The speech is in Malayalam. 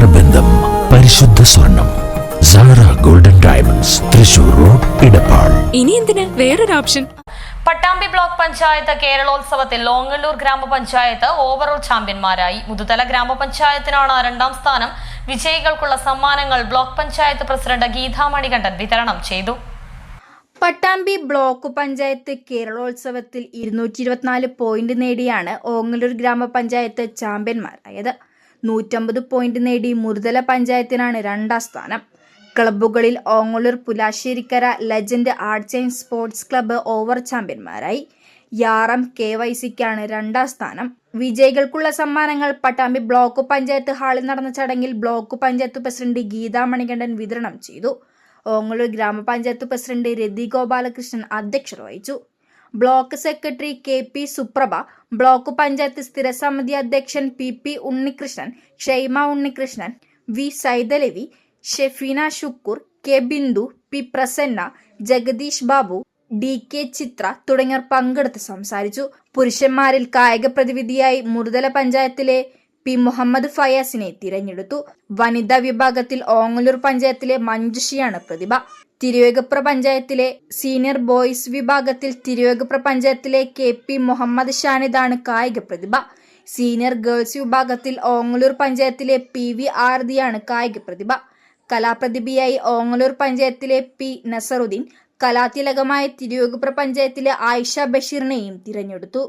നേത്രബന്ധം പരിശുദ്ധ സ്വർണം Sara golden diamonds Thrissur road Edappal ഇനി എന്തിനാ? വേറൊരു ഓപ്ഷൻ പട്ടാമ്പി ബ്ലോക്ക് പഞ്ചായത്ത് കേരളോത്സവത്തിൽ ലോങ്ങല്ലൂർ ഗ്രാമപഞ്ചായത്ത് ഓവറോൾ ചാമ്പ്യന്മാരായി. മുതുതല ഗ്രാമപഞ്ചായത്തിനാണ് രണ്ടാം സ്ഥാനം. വിജയികൾക്കുള്ള സമ്മാനങ്ങൾ ബ്ലോക്ക് പഞ്ചായത്ത് പ്രസിഡന്റ് ഗീതാ മണികണ്ഠൻ വിതരണം ചെയ്തു. പട്ടാമ്പി ബ്ലോക്ക് പഞ്ചായത്ത് കേരളോത്സവത്തിൽ ഇരുന്നൂറ്റി ഇരുപത്തിനാല് പോയിന്റ് നേടിയാണ് ഓങ്ങല്ലൂർ ഗ്രാമപഞ്ചായത്ത് ചാമ്പ്യന്മാരായത്. നൂറ്റമ്പത് പോയിന്റ് നേടി മുറുതല പഞ്ചായത്തിനാണ് രണ്ടാം സ്ഥാനം. ക്ലബ്ബുകളിൽ Ongallur Pulasserikkara legend arts and sports club over ചാമ്പ്യന്മാരായി യാറം K Y സിക്കാണ് രണ്ടാം സ്ഥാനം. വിജയികൾക്കുള്ള സമ്മാനങ്ങൾ പട്ടാമ്പി ബ്ലോക്ക് പഞ്ചായത്ത് ഹാളിൽ നടന്ന ചടങ്ങിൽ ബ്ലോക്ക് പഞ്ചായത്ത് പ്രസിഡന്റ് ഗീതാ മണികണ്ഠൻ വിതരണം ചെയ്തു. ഓങ്ങല്ലൂർ ഗ്രാമപഞ്ചായത്ത് പ്രസിഡന്റ് രതി ഗോപാലകൃഷ്ണൻ അധ്യക്ഷത വഹിച്ചു. Block secretary K P Suprabha block panchayat സ്ഥിരസമിതി അധ്യക്ഷൻ P P Unnikrishnan Kshema Unnikrishnan V Saithalavi Shefeena Shukoor K Bindu P Prasanna Jagadeesh Babu D K Chithra തുടങ്ങിയവർ പങ്കെടുത്ത് സംസാരിച്ചു. പുരുഷന്മാരിൽ കായിക പ്രതിവിധിയായി മുറുതല പഞ്ചായത്തിലെ പി മുഹമ്മദ് ഫയാസിനെ തിരഞ്ഞെടുത്തു. വനിതാ വിഭാഗത്തിൽ ഓങ്ങലൂർ പഞ്ചായത്തിലെ മഞ്ജുഷിയാണ് പ്രതിഭ. തിരുവേഗപ്ര പഞ്ചായത്തിലെ സീനിയർ ബോയ്സ് വിഭാഗത്തിൽ തിരുവേഗപ്ര പഞ്ചായത്തിലെ കെ പി മുഹമ്മദ് ഷാനിദാണ് കായിക പ്രതിഭ. സീനിയർ ഗേൾസ് വിഭാഗത്തിൽ ഓങ്ങലൂർ പഞ്ചായത്തിലെ പി വി ആർദിയാണ് കായിക പ്രതിഭ. കലാപ്രതിഭയായി ഓങ്ങലൂർ പഞ്ചായത്തിലെ പി നസറുദ്ദീൻ കലാതിലകമായ തിരുവേഗപ്ര പഞ്ചായത്തിലെ ആയിഷ ബഷീറിനെയും തിരഞ്ഞെടുത്തു.